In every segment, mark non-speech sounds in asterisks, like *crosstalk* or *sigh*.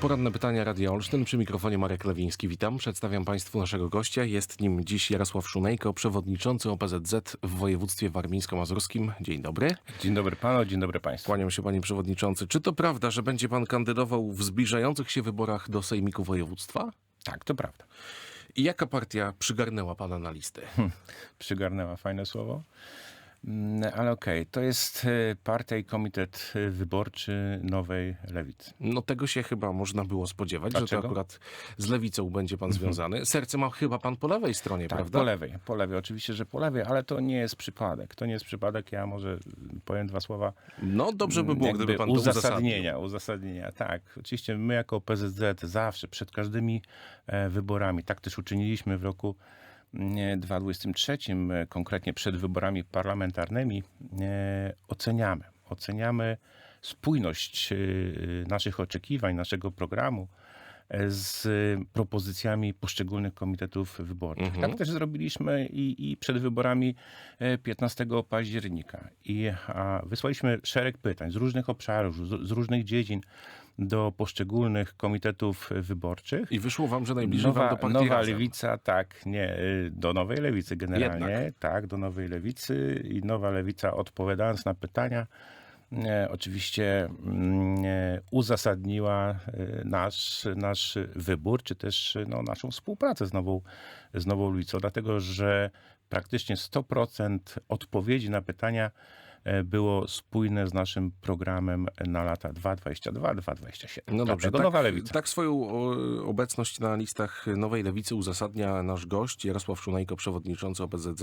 Poranne pytania Radia Olsztyn. Przy mikrofonie Marek Lewiński. Witam. Przedstawiam Państwu naszego gościa. Jest nim dziś Jarosław Szunejko, przewodniczący OPZZ w województwie warmińsko-mazurskim. Dzień dobry. Dzień dobry panu, dzień dobry państwu. Kłaniam się panie przewodniczący. Czy to prawda, że będzie pan kandydował w zbliżających się wyborach do Sejmiku Województwa? Tak, to prawda. I jaka partia przygarnęła pana na listę? Przygarnęła fajne słowo. Mm, Ale okej, to jest e, partia i komitet e, wyborczy Nowej Lewicy. No tego się chyba można było spodziewać, że Dlaczego? to akurat z lewicą będzie pan związany. Serce ma chyba pan po lewej stronie, Tak, prawda? po lewej, po lewej, oczywiście, że po lewej, ale to nie jest przypadek. To nie jest przypadek, ja może powiem dwa słowa No dobrze by było, jakby gdyby pan to uzasadnił. uzasadnienia, uzasadnienia. Tak, oczywiście my jako PZZ zawsze przed każdymi e, wyborami, tak też uczyniliśmy w roku mm, 2023, e, konkretnie przed wyborami parlamentarnymi, e, oceniamy. Oceniamy spójność e, naszych oczekiwań, naszego programu e, z propozycjami poszczególnych komitetów wyborczych. Tak też zrobiliśmy i, i przed wyborami e, 15 października. I wysłaliśmy szereg pytań z różnych obszarów, z, z różnych dziedzin do poszczególnych komitetów wyborczych. I wyszło wam, że najbliżej Nowa, wam do partii nowa Razem. lewica, tak, nie, y, do nowej lewicy generalnie, Jednak. tak, do nowej lewicy i nowa lewica odpowiadając na pytania, e, oczywiście mm, e, uzasadniła e, nasz, nasz wybór, czy też no, naszą współpracę z nową, z nową lewicą, dlatego że praktycznie 100% odpowiedzi na pytania było spójne z naszym programem na lata 2022-2027. No dobrze, tak, nowa lewica. tak swoją obecność na listach Nowej Lewicy uzasadnia nasz gość Jarosław Szunajko, przewodniczący OPZZ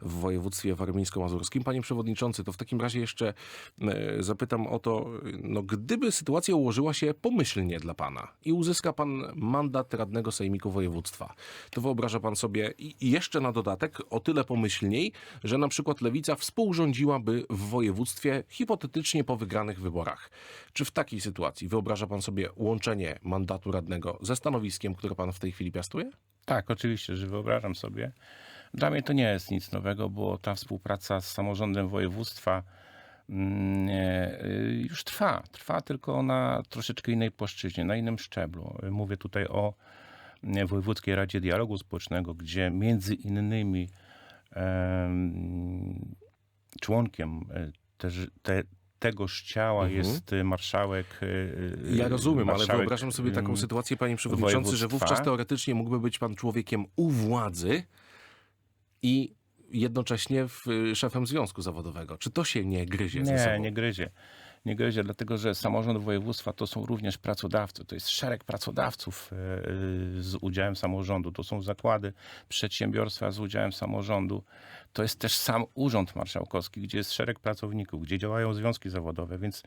w województwie warmińsko-mazurskim. Panie przewodniczący, to w takim razie jeszcze e, zapytam o to, no gdyby sytuacja ułożyła się pomyślnie dla pana i uzyska pan mandat radnego sejmiku województwa, to wyobraża pan sobie i jeszcze na dodatek o tyle pomyślniej, że na przykład Lewica współrządziłaby w województwie hipotetycznie po wygranych wyborach. Czy w takiej sytuacji wyobraża pan sobie łączenie mandatu radnego ze stanowiskiem, które pan w tej chwili piastuje? Tak, oczywiście, że wyobrażam sobie. Dla mnie to nie jest nic nowego, bo ta współpraca z samorządem województwa mm, nie, y, już trwa. Trwa tylko na troszeczkę innej płaszczyźnie, na innym szczeblu. Mówię tutaj o mm, Wojewódzkiej Radzie Dialogu Społecznego, gdzie między innymi członkiem y, też, te, tegoż ciała jest y, marszałek. y, y, Ja rozumiem, ale marszałek, wyobrażam sobie taką ym, sytuację, panie przewodniczący, że wówczas teoretycznie mógłby być pan człowiekiem u władzy i jednocześnie w, szefem związku zawodowego. Czy to się nie gryzie ze Nie, sobą? nie. Nie gryzie, dlatego że samorząd województwa to są również pracodawcy. To jest szereg pracodawców e, e, z udziałem samorządu. To są zakłady, przedsiębiorstwa z udziałem samorządu. To jest też sam Urząd Marszałkowski, gdzie jest szereg pracowników, gdzie działają związki zawodowe, więc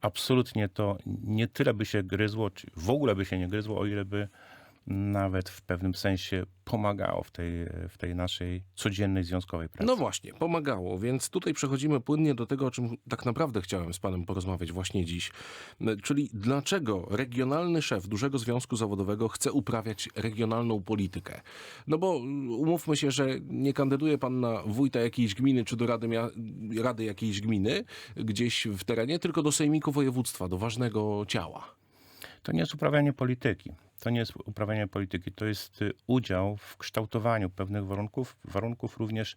absolutnie to nie tyle by się gryzło, czy w ogóle by się nie gryzło, o ile by nawet w pewnym sensie pomagało w tej, w tej naszej codziennej związkowej pracy. No właśnie, pomagało, więc tutaj przechodzimy płynnie do tego, o czym tak naprawdę chciałem z panem porozmawiać właśnie dziś. Czyli dlaczego regionalny szef dużego związku zawodowego chce uprawiać regionalną politykę? No bo umówmy się, że nie kandyduje pan na wójta jakiejś gminy czy do rady, rady jakiejś gminy gdzieś w terenie, tylko do sejmiku województwa, do ważnego ciała. To nie jest uprawianie polityki. To nie jest uprawianie polityki, to jest y, udział w kształtowaniu pewnych warunków, warunków również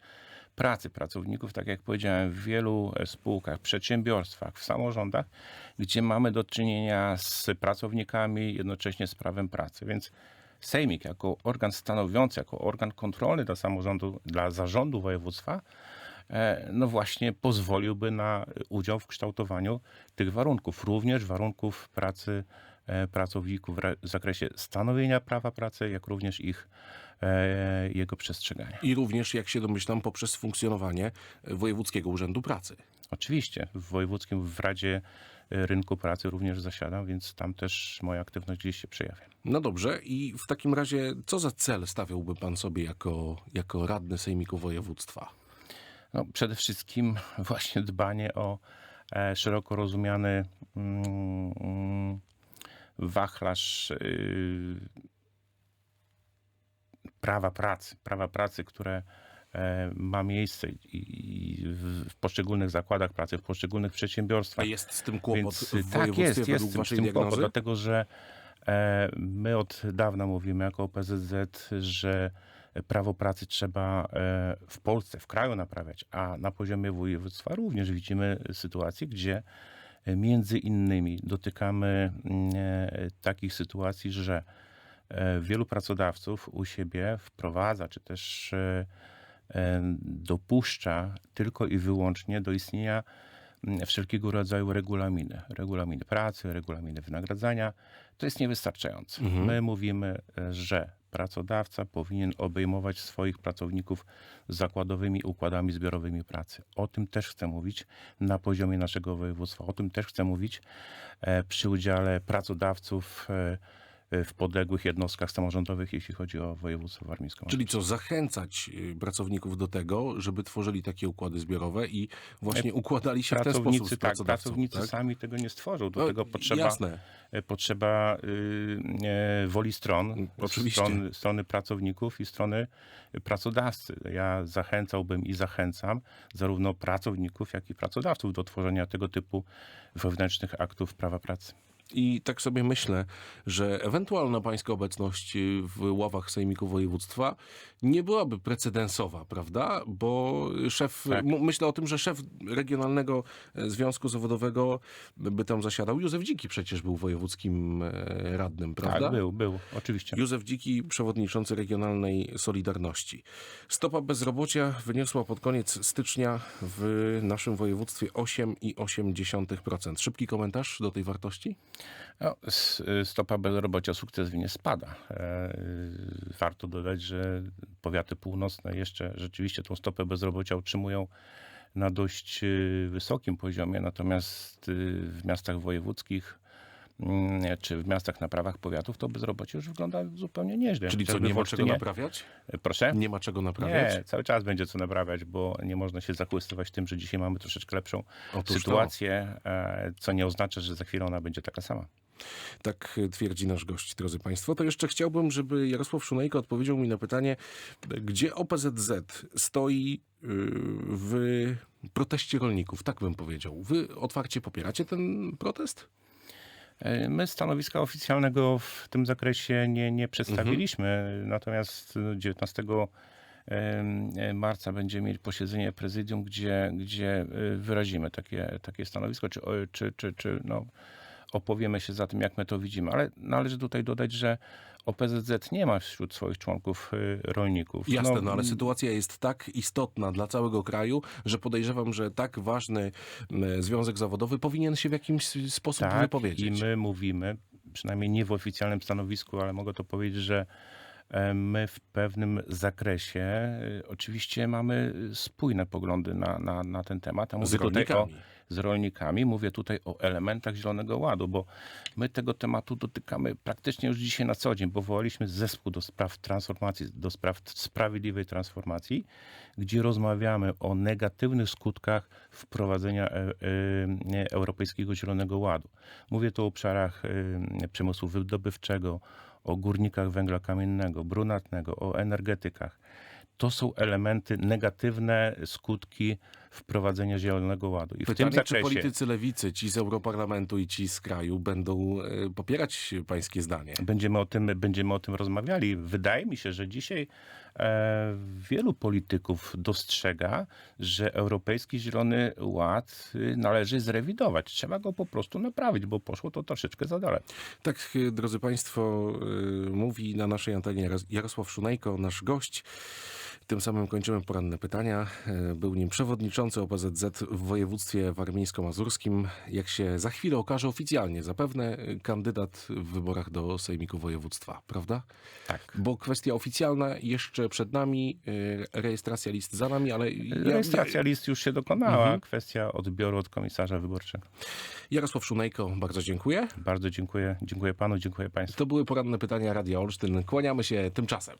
pracy pracowników, tak jak powiedziałem, w wielu e, spółkach, przedsiębiorstwach, w samorządach, gdzie mamy do czynienia z pracownikami, jednocześnie z prawem pracy. Więc Sejmik jako organ stanowiący, jako organ kontrolny dla samorządu, dla zarządu województwa, e, no właśnie pozwoliłby na udział w kształtowaniu tych warunków, również warunków pracy e, pracowników w re- w zakresie stanowienia prawa pracy, jak również ich e, jego przestrzegania. I również, jak się domyślam, poprzez funkcjonowanie Wojewódzkiego Urzędu Pracy. Oczywiście w wojewódzkim w Radzie e, Rynku Pracy również zasiadam, więc tam też moja aktywność gdzieś się przejawia. No dobrze, i w takim razie co za cel stawiałby pan sobie jako, jako radny Sejmiku Województwa? No, przede wszystkim *laughs* właśnie dbanie o e, szeroko rozumiany mm, wachlarz y, prawa pracy, prawa pracy, które e, ma miejsce i, w, poszczególnych zakładach pracy, w poszczególnych A przedsiębiorstwach. jest z tym kłopot Więc, w tak województwie jest, jest z tym, kłopot, dlatego że E, My od dawna mówimy jako OPZZ, że prawo pracy trzeba e, w Polsce, w kraju naprawiać, a na poziomie województwa również widzimy sytuacje, gdzie e, między innymi dotykamy mm, e, takich sytuacji, że e, wielu pracodawców u siebie wprowadza, czy też e, dopuszcza tylko i wyłącznie do istnienia mm, wszelkiego rodzaju regulaminy. Regulaminy pracy, regulaminy wynagradzania. To jest niewystarczające. My mówimy, że pracodawca powinien obejmować swoich pracowników zakładowymi układami zbiorowymi pracy. O tym też chcę mówić na poziomie naszego województwa. O tym też chcę mówić e, przy udziale pracodawców e, w podległych jednostkach samorządowych, jeśli chodzi o województwo warmińską. Czyli co, zachęcać y, pracowników do tego, żeby tworzyli takie układy zbiorowe i właśnie układali się w ten sposób z Pracownicy, tak, pracownicy tak? sami tego nie stworzą. Do No, tego potrzeba, Jasne. e, potrzeba y, e, woli stron, Oczywiście. strony, strony pracowników i strony pracodawcy. Ja zachęcałbym i zachęcam zarówno pracowników, jak i pracodawców do tworzenia tego typu wewnętrznych aktów prawa pracy. I tak sobie myślę, że ewentualna pańska obecność w ławach Sejmiku Województwa nie byłaby precedensowa, prawda? Bo szef, Tak. myślę o tym, że szef Regionalnego e, Związku Zawodowego by tam zasiadał. Józef Dziki przecież był wojewódzkim e, radnym, prawda? Tak, był, był, oczywiście. Józef Dziki, przewodniczący Regionalnej Solidarności. Stopa bezrobocia wyniosła pod koniec stycznia w naszym województwie 8,8%. Szybki komentarz do tej wartości? No, stopa bezrobocia sukcesywnie spada. E, Warto dodać, że powiaty północne jeszcze rzeczywiście tą stopę bezrobocia utrzymują na dość y, wysokim poziomie, natomiast y, w miastach wojewódzkich czy w miastach na prawach powiatów to bezrobocie już wygląda zupełnie nieźle. Czyli co, Chociażby nie w ma czego naprawiać? Proszę? Nie ma czego naprawiać? Nie, cały czas będzie co naprawiać, bo nie można się zachłystywać tym, że dzisiaj mamy troszeczkę lepszą Otóż to. sytuację, e, co nie oznacza, że za chwilę ona będzie taka sama. Tak twierdzi nasz gość, drodzy Państwo. To jeszcze chciałbym, żeby Jarosław Szunajko odpowiedział mi na pytanie, gdzie OPZZ stoi y, w proteście rolników, tak bym powiedział. Wy otwarcie popieracie ten protest? E, My stanowiska oficjalnego w tym zakresie nie, nie przedstawiliśmy, Mhm. natomiast no, 19 em, e, marca będziemy mieli posiedzenie prezydium, gdzie, gdzie e, wyrazimy takie, takie stanowisko, czy, czy, czy, czy no, opowiemy się za tym, jak my to widzimy. Ale należy tutaj dodać, że OPZZ nie ma wśród swoich członków e, rolników. Jasne, no, ale sytuacja jest tak istotna dla całego kraju, że podejrzewam, że tak ważny związek zawodowy powinien się w jakimś sposób tak, wypowiedzieć. I my mówimy, przynajmniej nie w oficjalnym stanowisku, ale mogę to powiedzieć, że e, my w pewnym zakresie e, oczywiście mamy spójne poglądy na, na, na ten temat. A mówię tutaj o. z rolnikami, mówię tutaj o elementach Zielonego Ładu, bo my tego tematu dotykamy praktycznie już dzisiaj na co dzień. Powołaliśmy zespół do spraw transformacji, do spraw sprawiedliwej transformacji, gdzie rozmawiamy o negatywnych skutkach wprowadzenia e, e, Europejskiego Zielonego Ładu. Mówię tu o obszarach e, przemysłu wydobywczego, o górnikach węgla kamiennego, brunatnego, o energetykach. To są elementy, negatywne skutki wprowadzenia Zielonego Ładu. I w Pytanie, tym czy zakresie politycy lewicy, ci z Europarlamentu i ci z kraju będą e, popierać pańskie zdanie? będziemy o tym, będziemy o tym rozmawiali. Wydaje mi się, że dzisiaj wielu polityków dostrzega, że Europejski Zielony Ład y, należy zrewidować. Trzeba go po prostu naprawić, bo poszło to troszeczkę za daleko. Tak, e, drodzy Państwo, e, mówi na naszej antenie Jaros- Jarosław Szunajko, nasz gość. Tym samym kończymy poranne pytania. E, Był nim przewodniczący OPZZ w województwie warmińsko-mazurskim. Jak się za chwilę okaże oficjalnie, zapewne e, kandydat w wyborach do Sejmiku Województwa, prawda? Tak. Bo kwestia oficjalna jeszcze przed nami, e, rejestracja list za nami, ale ja- Rejestracja list już się dokonała. Mhm. Kwestia odbioru od komisarza wyborczego. Jarosław Szunajko, bardzo dziękuję. Bardzo dziękuję. Dziękuję panu, dziękuję państwu. To były poranne pytania Radia Olsztyn. Kłaniamy się tymczasem.